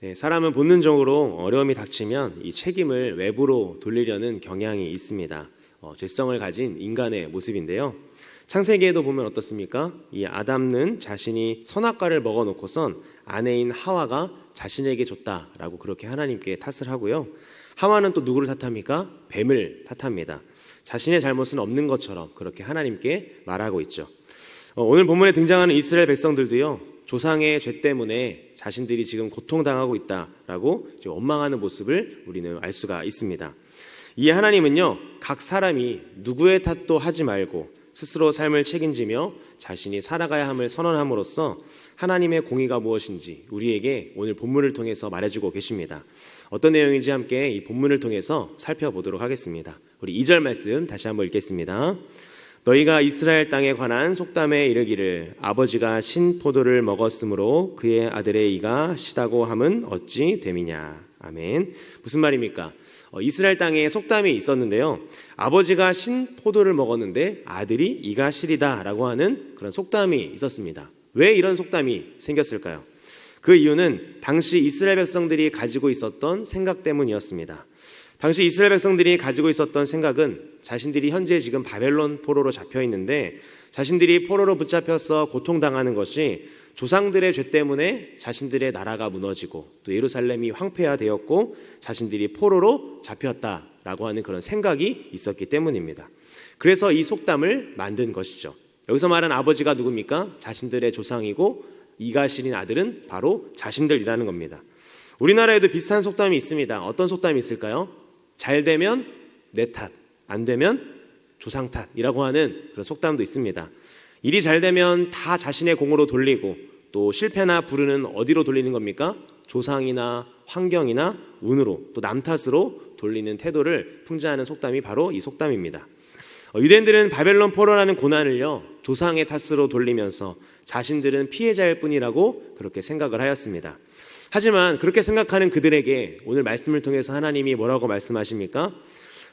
네, 사람은 본능적으로 어려움이 닥치면 이 책임을 외부로 돌리려는 경향이 있습니다. 어, 죄성을 가진 인간의 모습인데요. 창세기에도 보면 어떻습니까? 이 아담은 자신이 선악과를 먹어놓고선 아내인 하와가 자신에게 줬다라고 그렇게 하나님께 탓을 하고요. 하와는 또 누구를 탓합니까? 뱀을 탓합니다. 자신의 잘못은 없는 것처럼 그렇게 하나님께 말하고 있죠. 어, 오늘 본문에 등장하는 이스라엘 백성들도요. 조상의 죄 때문에 자신들이 지금 고통당하고 있다라고 지금 원망하는 모습을 우리는 알 수가 있습니다. 이 하나님은요, 각 사람이 누구의 탓도 하지 말고 스스로 삶을 책임지며 자신이 살아가야 함을 선언함으로써 하나님의 공의가 무엇인지 우리에게 오늘 본문을 통해서 말해주고 계십니다. 어떤 내용인지 함께 이 본문을 통해서 살펴보도록 하겠습니다. 우리 2절 말씀 다시 한번 읽겠습니다. 너희가 이스라엘 땅에 관한 속담에 이르기를 아버지가 신 포도를 먹었으므로 그의 아들의 이가 시다고 함은 어찌 됨이냐. 아멘. 무슨 말입니까? 어, 이스라엘 땅에 속담이 있었는데요. 아버지가 신 포도를 먹었는데 아들이 이가 시리다라고 하는 그런 속담이 있었습니다. 왜 이런 속담이 생겼을까요? 그 이유는 당시 이스라엘 백성들이 가지고 있었던 생각 때문이었습니다. 당시 이스라엘 백성들이 가지고 있었던 생각은 자신들이 현재 지금 바벨론 포로로 잡혀 있는데 자신들이 포로로 붙잡혀서 고통당하는 것이 조상들의 죄 때문에 자신들의 나라가 무너지고 또 예루살렘이 황폐화되었고 자신들이 포로로 잡혔다라고 하는 그런 생각이 있었기 때문입니다. 그래서 이 속담을 만든 것이죠. 여기서 말한 아버지가 누굽니까? 자신들의 조상이고 이가 실인 아들은 바로 자신들이라는 겁니다. 우리나라에도 비슷한 속담이 있습니다. 어떤 속담이 있을까요? 잘 되면 내 탓, 안 되면 조상 탓이라고 하는 그런 속담도 있습니다. 일이 잘 되면 다 자신의 공으로 돌리고 또 실패나 불운은 어디로 돌리는 겁니까? 조상이나 환경이나 운으로 또 남 탓으로 돌리는 태도를 풍자하는 속담이 바로 이 속담입니다. 어, 유대인들은 바벨론 포로라는 고난을요 조상의 탓으로 돌리면서 자신들은 피해자일 뿐이라고 그렇게 생각을 하였습니다. 하지만 그렇게 생각하는 그들에게 오늘 말씀을 통해서 하나님이 뭐라고 말씀하십니까?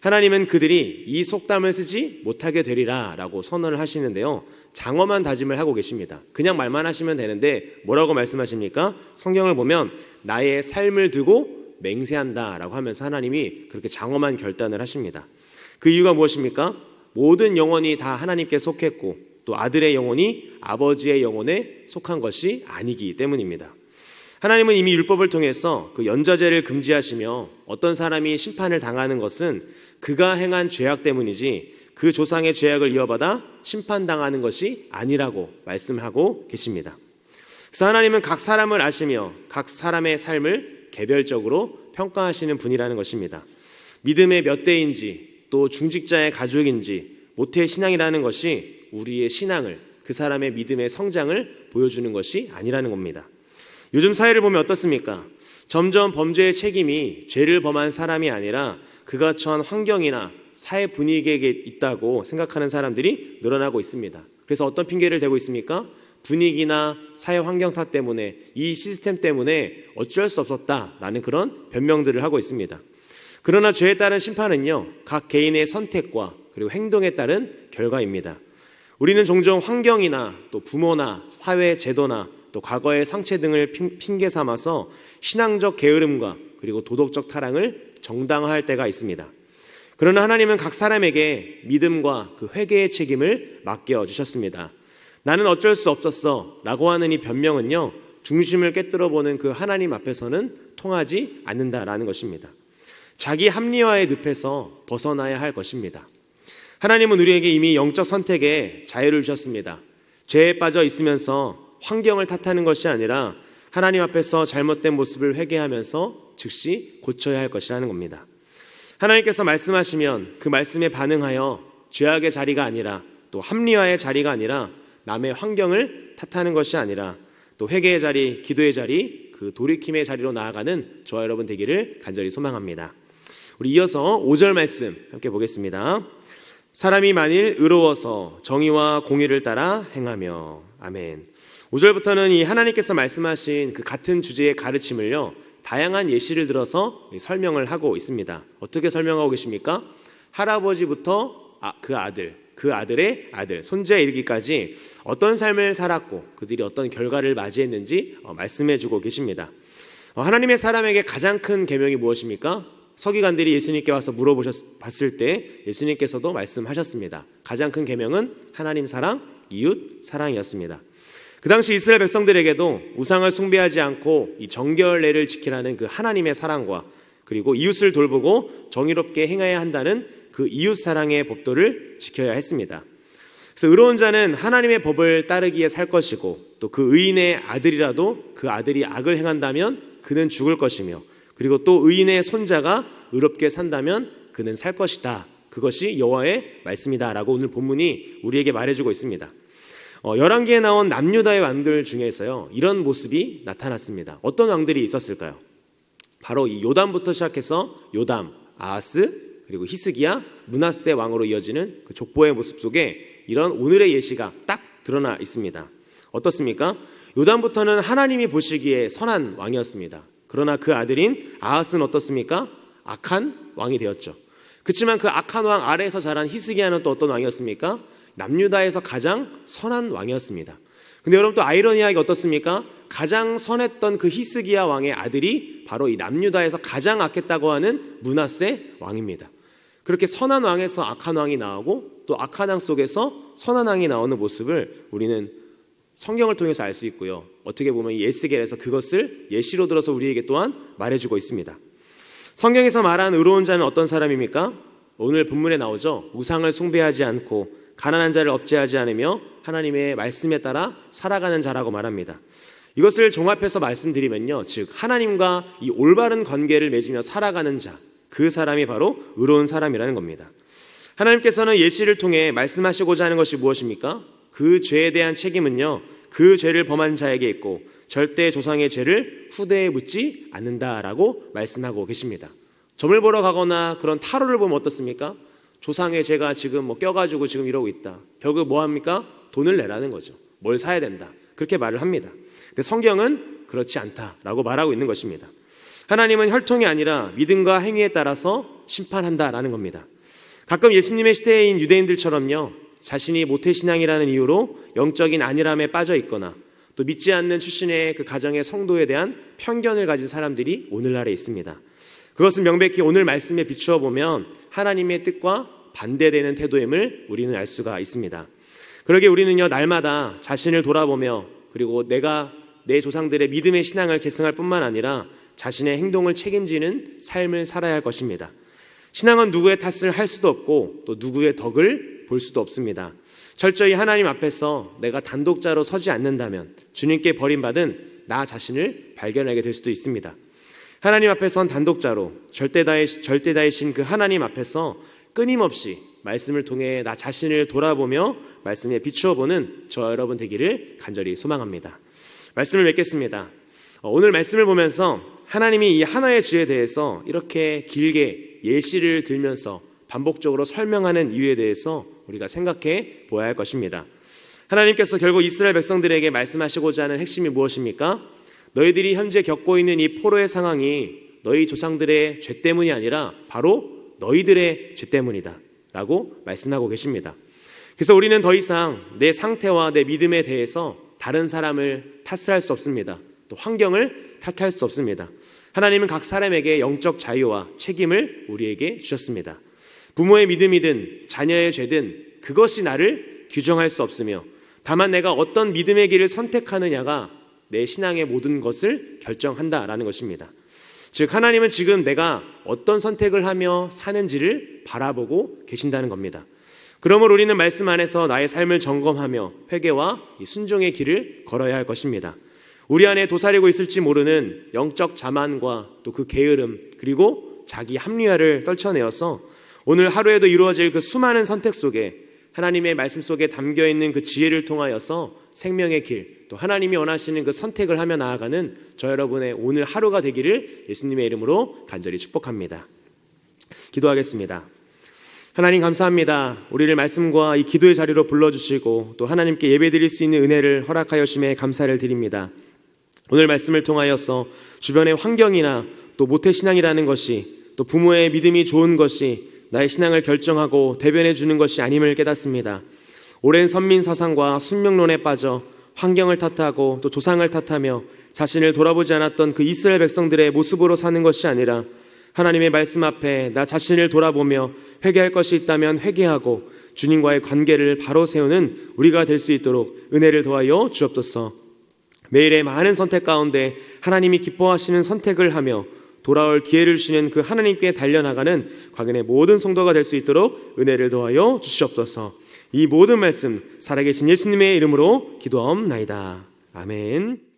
하나님은 그들이 이 속담을 쓰지 못하게 되리라 라고 선언을 하시는데요. 장엄한 다짐을 하고 계십니다. 그냥 말만 하시면 되는데 뭐라고 말씀하십니까? 성경을 보면 나의 삶을 두고 맹세한다 라고 하면서 하나님이 그렇게 장엄한 결단을 하십니다. 그 이유가 무엇입니까? 모든 영혼이 다 하나님께 속했고 또 아들의 영혼이 아버지의 영혼에 속한 것이 아니기 때문입니다. 하나님은 이미 율법을 통해서 그 연좌제를 금지하시며 어떤 사람이 심판을 당하는 것은 그가 행한 죄악 때문이지 그 조상의 죄악을 이어받아 심판당하는 것이 아니라고 말씀하고 계십니다. 그래서 하나님은 각 사람을 아시며 각 사람의 삶을 개별적으로 평가하시는 분이라는 것입니다. 믿음의 몇 대인지 또 중직자의 가족인지 모태 신앙이라는 것이 우리의 신앙을 그 사람의 믿음의 성장을 보여주는 것이 아니라는 겁니다. 요즘 사회를 보면 어떻습니까? 점점 범죄의 책임이 죄를 범한 사람이 아니라 그가 처한 환경이나 사회 분위기에 있다고 생각하는 사람들이 늘어나고 있습니다. 그래서 어떤 핑계를 대고 있습니까? 분위기나 사회 환경 탓 때문에 이 시스템 때문에 어쩔 수 없었다라는 그런 변명들을 하고 있습니다. 그러나 죄에 따른 심판은요, 각 개인의 선택과 그리고 행동에 따른 결과입니다. 우리는 종종 환경이나 또 부모나 사회 제도나 또 과거의 상처 등을 핑계 삼아서 신앙적 게으름과 그리고 도덕적 타락을 정당화할 때가 있습니다. 그러나 하나님은 각 사람에게 믿음과 그 회개의 책임을 맡겨 주셨습니다. 나는 어쩔 수 없었어 라고 하는 이 변명은요, 중심을 깨뜨려 보는 그 하나님 앞에서는 통하지 않는다라는 것입니다. 자기 합리화의 늪에서 벗어나야 할 것입니다. 하나님은 우리에게 이미 영적 선택에 자유를 주셨습니다. 죄에 빠져 있으면서 환경을 탓하는 것이 아니라 하나님 앞에서 잘못된 모습을 회개하면서 즉시 고쳐야 할 것이라는 겁니다. 하나님께서 말씀하시면 그 말씀에 반응하여 죄악의 자리가 아니라 또 합리화의 자리가 아니라 남의 환경을 탓하는 것이 아니라 또 회개의 자리, 기도의 자리, 그 돌이킴의 자리로 나아가는 저와 여러분 되기를 간절히 소망합니다. 우리 이어서 5절 말씀 함께 보겠습니다. 사람이 만일 의로워서 정의와 공의를 따라 행하며 아멘. 5절부터는 이 하나님께서 말씀하신 그 같은 주제의 가르침을요. 다양한 예시를 들어서 설명을 하고 있습니다. 어떻게 설명하고 계십니까? 할아버지부터 아, 그 아들, 그 아들의 아들, 손자에 이르기까지 어떤 삶을 살았고 그들이 어떤 결과를 맞이했는지 어, 말씀해 주고 계십니다. 어, 하나님의 사람에게 가장 큰 계명이 무엇입니까? 서기관들이 예수님께 와서 물어보셨을 때 예수님께서도 말씀하셨습니다. 가장 큰 계명은 하나님 사랑, 이웃 사랑이었습니다. 그 당시 이스라엘 백성들에게도 우상을 숭배하지 않고 이 정결례를 지키라는 그 하나님의 사랑과 그리고 이웃을 돌보고 정의롭게 행해야 한다는 그 이웃 사랑의 법도를 지켜야 했습니다. 그래서 의로운 자는 하나님의 법을 따르기에 살 것이고 또 그 의인의 아들이라도 그 아들이 악을 행한다면 그는 죽을 것이며 그리고 또 의인의 손자가 의롭게 산다면 그는 살 것이다. 그것이 여호와의 말씀이다라고 오늘 본문이 우리에게 말해주고 있습니다. 어, 열왕기에 나온 남유다의 왕들 중에서요 이런 모습이 나타났습니다. 어떤 왕들이 있었을까요? 바로 이 요담부터 시작해서 요담, 아하스 그리고 히스기야, 문하세 왕으로 이어지는 그 족보의 모습 속에 이런 오늘의 예시가 딱 드러나 있습니다. 어떻습니까? 요담부터는 하나님이 보시기에 선한 왕이었습니다. 그러나 그 아들인 아하스는 어떻습니까? 악한 왕이 되었죠. 그렇지만 그 악한 왕 아래에서 자란 히스기야는 또 어떤 왕이었습니까? 남유다에서 가장 선한 왕이었습니다. 근데 여러분 또 아이러니하게 어떻습니까? 가장 선했던 그 히스기야 왕의 아들이 바로 이 남유다에서 가장 악했다고 하는 문하세 왕입니다. 그렇게 선한 왕에서 악한 왕이 나오고 또 악한 왕 속에서 선한 왕이 나오는 모습을 우리는 성경을 통해서 알 수 있고요. 어떻게 보면 예스겔에서 그것을 예시로 들어서 우리에게 또한 말해주고 있습니다. 성경에서 말하는 의로운 자는 어떤 사람입니까? 오늘 본문에 나오죠. 우상을 숭배하지 않고 가난한 자를 업제하지 않으며 하나님의 말씀에 따라 살아가는 자라고 말합니다. 이것을 종합해서 말씀드리면요. 즉, 하나님과 이 올바른 관계를 맺으며 살아가는 자, 그 사람이 바로 의로운 사람이라는 겁니다. 하나님께서는 예시를 통해 말씀하시고자 하는 것이 무엇입니까? 그 죄에 대한 책임은요, 그 죄를 범한 자에게 있고 절대 조상의 죄를 후대에 묻지 않는다라고 말씀하고 계십니다. 점을 보러 가거나 그런 타로를 보면 어떻습니까? 조상의 죄가 지금 뭐 껴가지고 지금 이러고 있다. 결국 뭐 합니까? 돈을 내라는 거죠. 뭘 사야 된다. 그렇게 말을 합니다. 근데 성경은 그렇지 않다라고 말하고 있는 것입니다. 하나님은 혈통이 아니라 믿음과 행위에 따라서 심판한다라는 겁니다. 가끔 예수님의 시대인 유대인들처럼요. 자신이 모태신앙이라는 이유로 영적인 안일함에 빠져 있거나 또 믿지 않는 출신의 그 가정의 성도에 대한 편견을 가진 사람들이 오늘날에 있습니다. 그것은 명백히 오늘 말씀에 비추어 보면 하나님의 뜻과 반대되는 태도임을 우리는 알 수가 있습니다. 그러게 우리는요, 날마다 자신을 돌아보며 그리고 내가 내 조상들의 믿음의 신앙을 계승할 뿐만 아니라 자신의 행동을 책임지는 삶을 살아야 할 것입니다. 신앙은 누구의 탓을 할 수도 없고 또 누구의 덕을 볼 수도 없습니다. 철저히 하나님 앞에서 내가 단독자로 서지 않는다면 주님께 버림받은 나 자신을 발견하게 될 수도 있습니다. 하나님 앞에 선 단독자로 절대다이, 절대다이신 그 하나님 앞에서 끊임없이 말씀을 통해 나 자신을 돌아보며 말씀에 비추어 보는 저 여러분 되기를 간절히 소망합니다. 말씀을 맺겠습니다. 어, 오늘 말씀을 보면서 하나님이 이 하나의 주에 대해서 이렇게 길게 예시를 들면서 반복적으로 설명하는 이유에 대해서 우리가 생각해 보아야 할 것입니다. 하나님께서 결국 이스라엘 백성들에게 말씀하시고자 하는 핵심이 무엇입니까? 너희들이 현재 겪고 있는 이 포로의 상황이 너희 조상들의 죄 때문이 아니라 바로 너희들의 죄 때문이다. 라고 말씀하고 계십니다. 그래서 우리는 더 이상 내 상태와 내 믿음에 대해서 다른 사람을 탓할 수 없습니다. 또 환경을 탓할 수 없습니다. 하나님은 각 사람에게 영적 자유와 책임을 우리에게 주셨습니다. 부모의 믿음이든 자녀의 죄든 그것이 나를 규정할 수 없으며 다만 내가 어떤 믿음의 길을 선택하느냐가 내 신앙의 모든 것을 결정한다라는 것입니다. 즉, 하나님은 지금 내가 어떤 선택을 하며 사는지를 바라보고 계신다는 겁니다. 그러므로 우리는 말씀 안에서 나의 삶을 점검하며 회개와 순종의 길을 걸어야 할 것입니다. 우리 안에 도사리고 있을지 모르는 영적 자만과 또 그 게으름 그리고 자기 합리화를 떨쳐내어서 오늘 하루에도 이루어질 그 수많은 선택 속에 하나님의 말씀 속에 담겨 있는 그 지혜를 통하여서 생명의 길, 또 하나님이 원하시는 그 선택을 하며 나아가는 저 여러분의 오늘 하루가 되기를 예수님의 이름으로 간절히 축복합니다. 기도하겠습니다. 하나님 감사합니다. 우리를 말씀과 이 기도의 자리로 불러주시고 또 하나님께 예배드릴 수 있는 은혜를 허락하여 주심에 감사를 드립니다. 오늘 말씀을 통하여서 주변의 환경이나 또 모태 신앙이라는 것이 또 부모의 믿음이 좋은 것이 나의 신앙을 결정하고 대변해 주는 것이 아님을 깨닫습니다. 오랜 선민 사상과 순명론에 빠져 환경을 탓하고 또 조상을 탓하며 자신을 돌아보지 않았던 그 이스라엘 백성들의 모습으로 사는 것이 아니라 하나님의 말씀 앞에 나 자신을 돌아보며 회개할 것이 있다면 회개하고 주님과의 관계를 바로 세우는 우리가 될 수 있도록 은혜를 도하여 주옵소서. 매일의 많은 선택 가운데 하나님이 기뻐하시는 선택을 하며 돌아올 기회를 주시는 그 하나님께 달려나가는 광연의 모든 성도가 될 수 있도록 은혜를 도하여 주시옵소서. 이 모든 말씀 살아계신 예수님의 이름으로 기도하옵나이다. 아멘.